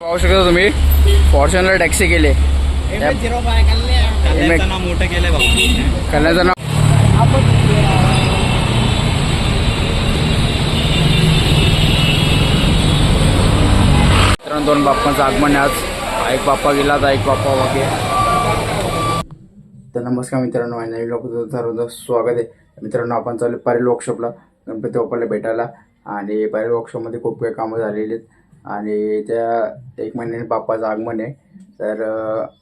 पाहू शकता तुम्ही. फॉर्च्युनर टॅक्सी केली. मोठं केलंय बाबा. कल्याणचं नाव मित्रांनो दोन बाप्पांचं आगमन आज. एक बाप्पा गेला तर एक बाप्पा वागे तर नमस्कार मित्रांनो नवीन लोक सर्वांचं स्वागत आहे. मित्रांनो आपण चालू परेल वर्कशॉपला गणपती बाप्पाला भेटायला. आणि परेल वर्कशॉपमध्ये खूप काही कामं झालेली आहेत. आणि त्या एक महिन्याने बाप्पाचं आगमन आहे. तर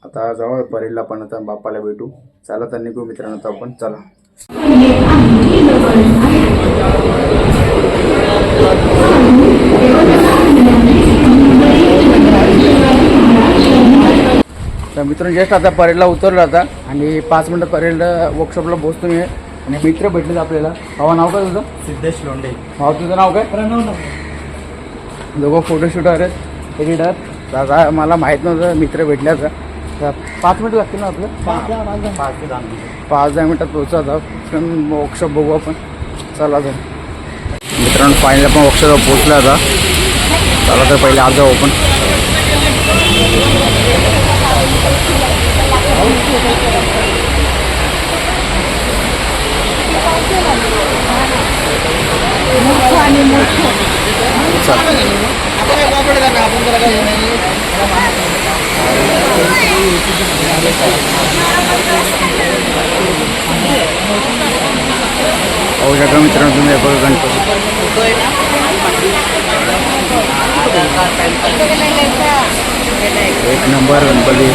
आता जाऊ परेलला पण आता बाप्पाला भेटू. चला तर निघू मित्रांनो आता आपण चला. तर मित्रांनो जस्ट आता परेडला उतरलो आता. आणि पाच मिनटं परेड वर्कशॉपला पोहोचतो मी. आणि मित्र भेटलेत आपल्याला. भावा नाव काय तुझं? सिद्धेश लोंढे. भाऊ तुझं नाव काय? दोघं फोटोशूटर आहेत एडिटर दादा मला माहीत नव्हतं मित्र भेटल्याचं. तर पाच मिनटं लागतील ना आपलं? पाच ते दहा मिनिटं. पाच दहा मिनटात पोहोचू आता वर्कशॉप बघू आपण. चला तर. मित्रांनो फायनल आपण वर्कशॉपला पोहोचलो आता. चला तर पहिले आज जाऊ आपण. पाहू शकता मित्रांनो तुम्ही बघा गणपती. एक नंबर गणपती.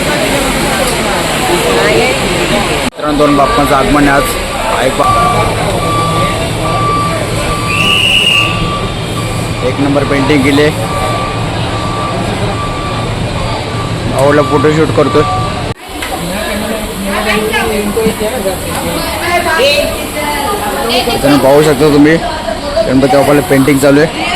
मित्रांनो दोन बाप्पांचं आगमन आहे आज ऐका एक नंबर पेंटिंग केली आवडला फोटोशूट करतो मित्रांनो पाहू शकता तुम्ही गणपती बाप्पाला पेंटिंग चालू आहे.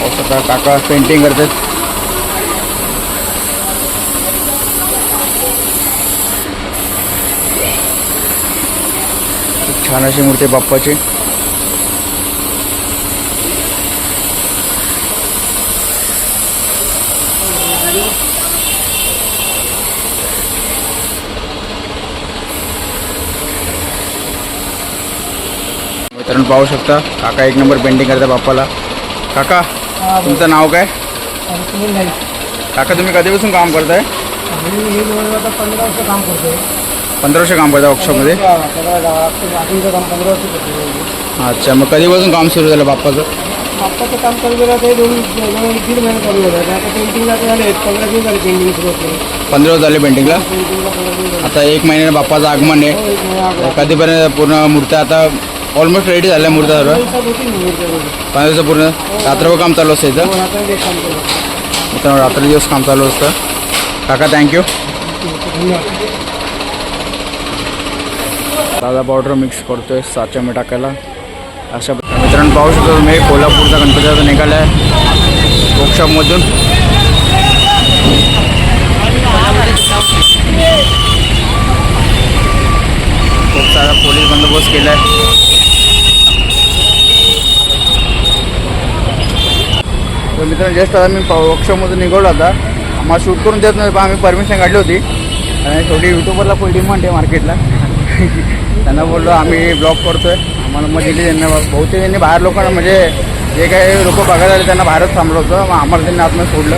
पाहू काका पेंटिंग करतात खूप छान अशी मूर्ती आहे बाप्पाची. मित्रांनो पाहू शकता काका एक नंबर पेंटिंग करता बाप्पाला. काका तुमचं नाव काय? काका तुम्ही कधीपासून काम करताय? काम करतोय. पंधरा वर्ष काम करता वर्कशॉपमध्ये काम पंधरा वर्ष करतोय अच्छा मग कधीपासून काम सुरू झालं बाप्पाचं? आत्ताचं काम चालू केलं ते दोन दीड महिने चालू झालं. आता पेंटिंगला ते झाले पंधरा दिवस झाले पेंटिंग सुरू होते. पंधरा दिवस झाले पेंटिंगला पेंटिंगला पंधरा दिवस झाले. आता एक महिन्याने बाप्पाचं आगमन आहे. हो, एक महिना अगोदर. कधीपर्यंत पूर्ण मूर्त्या आता ऑलमोस्ट रेडी झाल्या मूर्त्या सर्व? दिवसात होती. पंधरा दिवस पूर्ण? रात्रभर काम चालू असतं इथं? हो, आता ते काम केलं मित्रांनो रात्री दिवस काम चालू असतं. काका थँक्यू साधा पावडर मिक्स करतोय आहे मी टाकायला. अशा मित्रांनो पाहू शकतो तुम्ही कोल्हापूरचा गणपती आता निघाला आहे वर्कशॉपमधून खूप सारा पोलीस बंदोबस्त केला आहे तर मित्रांनो जस्ट आता मी वर्कशॉपमधून निघालो आता. आम्हाला शूट करून देत नव्हतं पण आम्ही परमिशन काढली होती. आणि थोडी युट्यूबरला फुल डिमांड आहे मार्केटला त्यांना बोललो आम्ही ब्लॉग करतोय. आम्हाला मग दिली त्यांना बहुतेक त्यांनी बाहेर लोकांना म्हणजे जे काही लोक बघायला आले त्यांना बाहेरच थांबलं होतं. मग आम्हाला त्यांनी आतमध्ये सोडलं.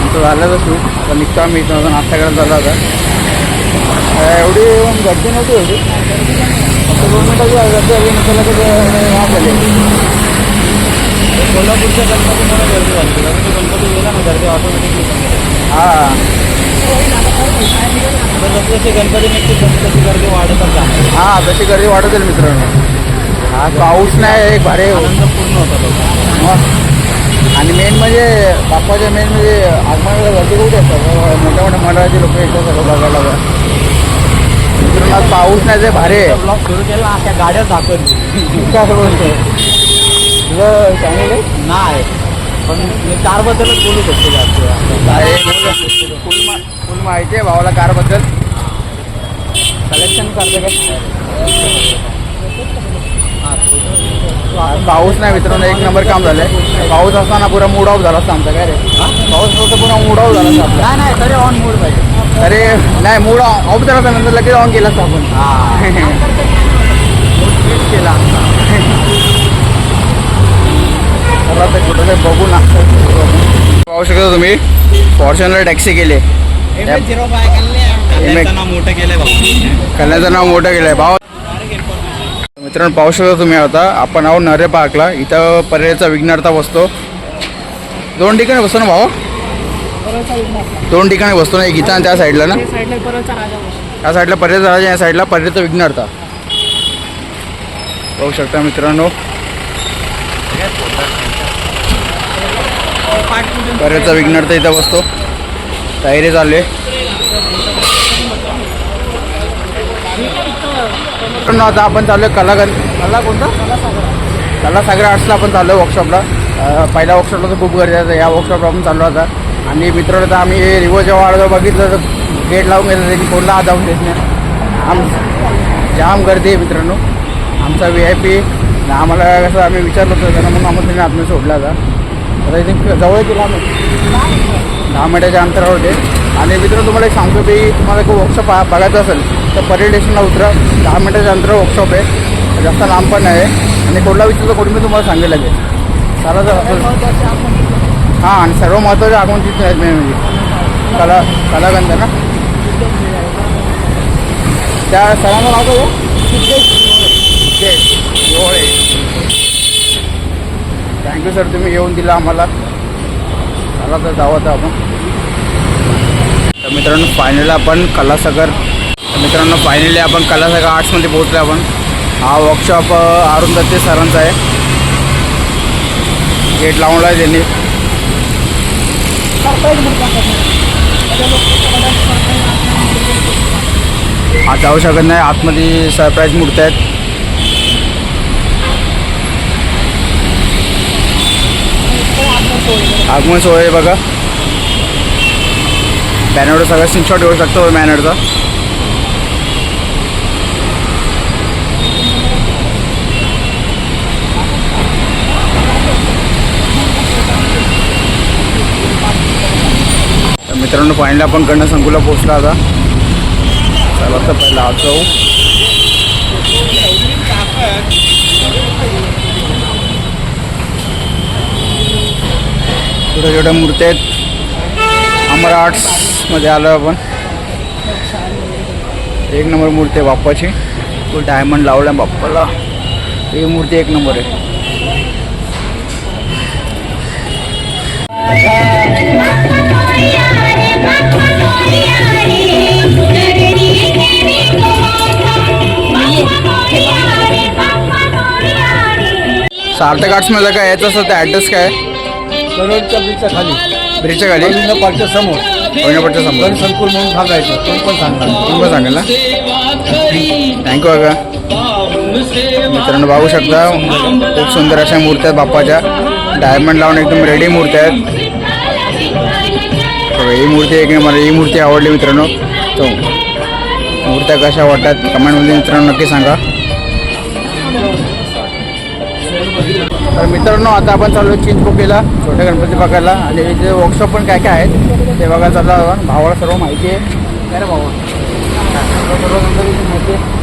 आमचं झालं तर शूट आता निघतो आम्ही इथं नाश्ता करायला झाला होता एवढी गर्दी नव्हती एवढी. फक्त गर्दी आली नसेल झाली? कोल्हापूरच्या गणपतीमुळे गर्दी झाली गणपती गणपती गेला ना गर्दी ऑटोमॅटिकली हां. जसं गणपती तशी गर्दी वाढतच जाते हां तशी गर्दी वाढत मित्रांनो. हा पाऊस नाही एक भारी आनंद पूर्ण होता आणि मेन म्हणजे बाप्पाच्या मेन म्हणजे आगमनाला गर्दी कुठे असतात मोठ्या मोठ्या मंडळाचे लोक येतात सगळं बघायला बघा. मित्रांनो आज पाऊस नाही ते भारी आहे. ब्लॉग सुरू केला अशा गाड्या दाखवली काय बोलतोय? तुझं आहे? नाही. पण मी कारबद्दलच बोलू शकतो जास्त. आहे फुल मा- फुल माहिती आहे भावाला कारबद्दल. चालतं काय पाऊस नाही मित्रांनो एक नंबर काम झालंय. पाऊस असताना पुरा मूड ऑफ झाला असता आमचा काय रे? पाऊस नव्हता पुरा मूड ऑफ झाला असता. नाही नाही तरी ऑन मूड पाहिजे. अरे नाही मूड ऑफ झाला नंतर लगेच ऑन केला असता आपण. केला आता कुठं काही बघू ना. पाहू शकता तुम्ही फॉर्च्युनर टॅक्सी केली. मोठं केलंय कल्याणचं नाव मोठं केलं आहे भाव मित्रांनो पाहू शकता तुम्ही आता आपण आहो नरे पार्कला. इथं पर्यटनचा विघ्नार्था बसतो. दोन ठिकाणी बसतो ना भाऊ दोन ठिकाणी बसतो ना एक इथं आणि त्या साईडला ना? त्या साईडला पर्यटन राजा या साईडला पर्यटनचा विघ्नार्था पाहू शकता मित्रांनो पर्यटनचा विघ्नार्थ इथं बसतो. तयारी चालू आहे. आता आपण चालू आहे कलागन कला कोणता? कला सागर आर्ट्सला आपण चाललो आहे वर्कशॉपला पहिल्या वर्कशॉपला तर खूप गर्दी आहे. या वर्कशॉपला आपण चाललो आता. आणि मित्रांनो आता आम्ही रिवो जेव्हा आलो बघितलं तर गेट लावून गेलं त्यांनी कोणला आत जाऊन देत नाही. आम जाम गर्दी आहे मित्रांनो. आमचा व्ही आय पी आम्हाला कसं आम्ही विचारलं होतं त्यांना म्हणून आम्हाला त्यांनी आतमध्ये सोडला होता. आता इथे जवळ केला आम्ही. दहा मिनिटाच्या अंतरावर होते आणि मित्रांनो तुम्हाला एक सांगतो की तुम्हाला एक वर्कशॉप बघायचं असेल तर परेड स्टेशनला उतरा. दहा मिनिटाच्या अंतरावर वर्कशॉप आहे. जास्त लांब पण आहे. आणि कोणला विचारलं कोणी मी तुम्हाला सांगेल लागेल चाला जर हां आणि सर्व महत्त्वाचे आगमन तिथे आहेत मेन म्हणजे. कला कलागंध ना? त्या सरांचं नाव काय थँक्यू सर तुम्ही येऊन दिला आम्हाला. चला तर जाऊ आता आपण. तर मित्रांनो फायनली आपण कलासागर तर मित्रांनो फायनली आपण कलासागर आर्ट्समध्ये पोहोचलो आपण. हा वर्कशॉप अरुण सरांचा आहे. गेट लावला आहे त्यांनी. आज जाऊ शकत नाही. आतमध्ये सरप्राईज मूर्ती आहेत. आगमन सोय आहे बघा. बॅनरवर सगळं स्क्रीनशॉट घेऊ शकतो बॅनरचा मित्रांनो फायनली आपण कडनं संकुला पोचला आता. चला तर पहिला आत जाऊ. छोट्या छोट्या मूर्त्या आहेत अमर आर्ट्समध्ये आलो आपण. एक नंबर मूर्ती आहे बाप्पाची. तो डायमंड लावला बाप्पाला. ही मूर्ती एक नंबर आहे. सार्थक आर्ट्समध्ये काय यायचं असं ते ॲड्रेस काय करोडच्या ब्रिजच्या खाली. ब्रिजच्या खाली? रवींद्र पार्कच्या समोर. कोयनापटच्या समोर. गण संकुल म्हणून सांगायचं. कोण पण सांगणार तुम्ही पण सांगेल ना थँक्यू बघा मित्रांनो बघू शकता खूप सुंदर अशा मूर्त्या आहेत बाप्पाच्या. डायमंड लावून एकदम रेडी मूर्त्या आहेत. तर ही मूर्ती एक मला ही मूर्ती आवडली मित्रांनो. तो मूर्त्या कशा वाटतात? कमेंटमध्ये मित्रांनो नक्की सांगा. तर मित्रांनो आता आपण चालू आहे चिंचपोकेला छोट्या गणपती बघायला आणि जे वर्कशॉप पण काय काय आहेत ते बघायला चाललो आहोत आपण. भावाला सर्व माहिती आहे. काय रे भावा. सर्व गणपतीची माहिती आहे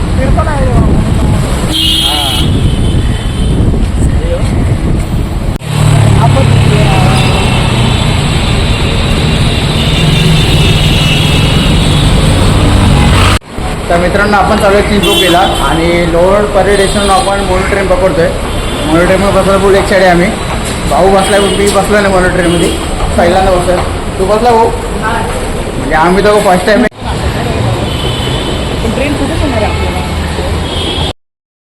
तर मित्रांनो आपण चालू आहे चिंचपोकेला आणि लोअर परेड स्टेशन आपण मोनो ट्रेन पकडतोय. मोनो बसला बोल एक साडे आम्ही. भाऊ बसलाय पण मी बसला नाही मोनो ट्रेनमध्ये पहिल्यांदा बसतोय तू बसला भाऊ? म्हणजे आम्ही तर फर्स्ट टाइम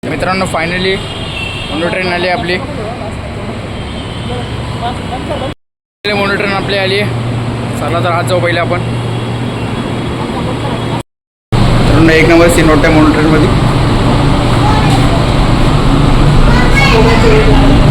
मित्रांनो फायनली मोनो ट्रेन आली आपली. मोनो ट्रेन आपली आली. चला तर आज जाऊ पहिले आपण. मित्रांनो एक नंबर सीन वाटतं मोनो ट्रेनमध्ये Thank you.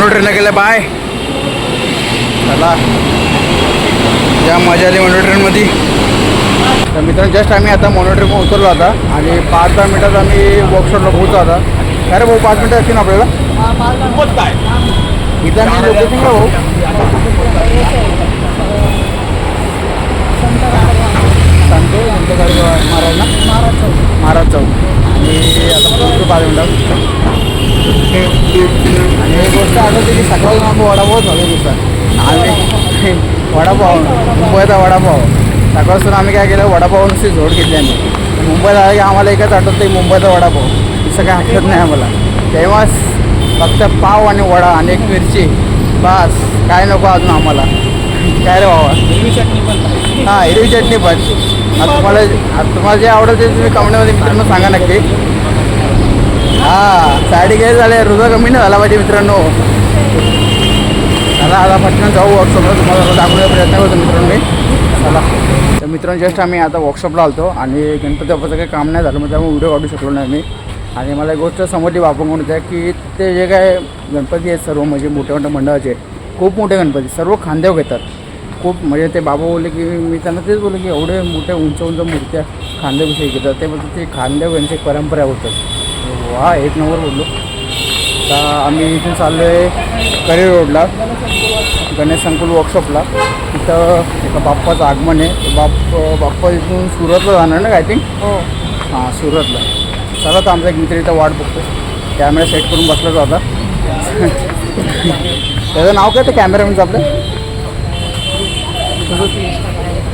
मोनो ट्रेनला गेलं बाय चला. या मजा आली मोनो ट्रेनमध्ये तर मित्रांनो जस्ट आम्ही आता मोनो ट्रेन उतरलो आता आणि पाच दहा मिनिटात आम्ही वर्कशॉपला पोहोचलो आता. अरे भाऊ पाच मिनिटं असतील आपल्याला? इथं मी लोकेशन भाऊ सांगतो संत महाराज ना? महाराज चौक. आणि आता पाच मिनिटात आणि एक गोष्ट आठवते की सकाळी आम्ही वडापाव झालो नुसता आम्ही वडापाव मुंबईचा वडापाव. सकाळपासून आम्ही काय केलं वडापाव नुसती झोड घेतली आम्ही. मुंबईत आलं की आम्हाला एकच आठवतं की मुंबईचा वडापाव. दुसरं काय आठवत नाही आम्हाला. तेव्हाच फक्त पाव आणि वडा आणि एक मिरची. बस. काय नको अजून आम्हाला. काय रे बाबा? हिरवी चटणी पण हां हिरवी चटणी पण. आता तुम्हाला तुम्हाला जे आवडेल ते तुम्ही कमेंटमध्ये मित्रांनो सांगा नक्की. हां साडी घ्यायला झाले रुजा कमी नाही झाला पाहिजे मित्रांनो. चला आता पटकन जाऊ वर्कशॉपला तुम्हाला दाखवण्याचा प्रयत्न करतो मित्रांनो मी. चला. तर मित्रांनो जस्ट आम्ही आता वर्कशॉपला आलतो आणि गणपती बाप्पाचं काही काम नाही झालं मग त्यामुळे व्हिडिओ काढू शकलो नाही मी आणि मला एक गोष्ट समजली बापा म्हणून त्या की ते जे काय गणपती आहेत सर्व म्हणजे मोठ्या मोठ्या मंडळाचे खूप मोठे गणपती सर्व खांद्यावर घेतात. खूप म्हणजे ते बाबा बोलले की मी त्यांना तेच बोलले की एवढे मोठे उंच उंच मूर्त्या खांद्याविषयी घेतात. ते म्हणजे ते खांद्यावर यांची परंपरा होतात वा एक नंबर बोललो. आता आम्ही इथून चाललो आहे करी रोडला गणेश संकुल वर्कशॉपला तिथं एका बाप्पाचं आगमन आहे. बाप बाप्पा इथून सुरतला जाणार ना आय थिंक हो. हां सुरतला. चला तर आमचा एक मित्र इथं वाट बघतो कॅमेरा सेट करून बसलाच होता त्याचं नाव काय? ते कॅमेरामॅनचं आपलं?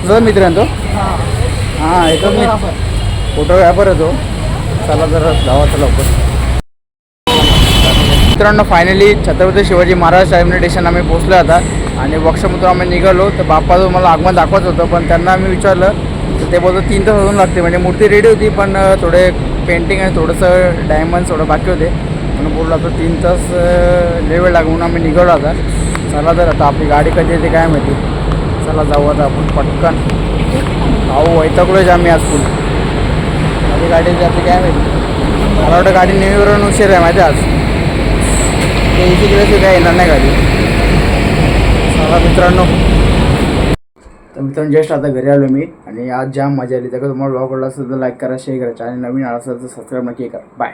तुझा मित्र आहे तो? हां. एकच फोटोग्राफर आहे तो. चला जरा जावा लवकर. मित्रांनो finally Chhatrapati Shivaji Maharaj terminal station आम्ही पोहोचलो आता. आणि वर्कशॉपमधून आम्ही निघालो. तर बाप्पाचं मला आगमन दाखवत होतं पण त्यांना आम्ही विचारलं. तर ते बोलतो तीन तास अजून लागते म्हणजे मूर्ती रेडी होती पण थोडे पेंटिंग आणि थोडंसं डायमंड थोडं बाकी होते. म्हणून बोललो आता तीन तास वेळ लागून आम्ही निघालो आता. चला तर आता आपली गाडी कधी येते काय माहिती. चला जाऊ आता आपण पटकन. अहो वैतागलोच आम्ही आज फुल? माझी गाडी जाते काय माहिती? मला वाटतं गाडी नेहमीवरून उशीर आहे माझ्या आज. ते इथे काय येणार नाही गाडी. चला मित्रांनो. तर मित्रांनो जस्ट आता घरी आलो मी आणि आज जाम मजा आली. तर तुम्हाला ब्लॉग आवडला असेल तर लाईक करा शेअर करा. चॅनल नवीन आला असेल तर सबस्क्राईब नक्की करा. बाय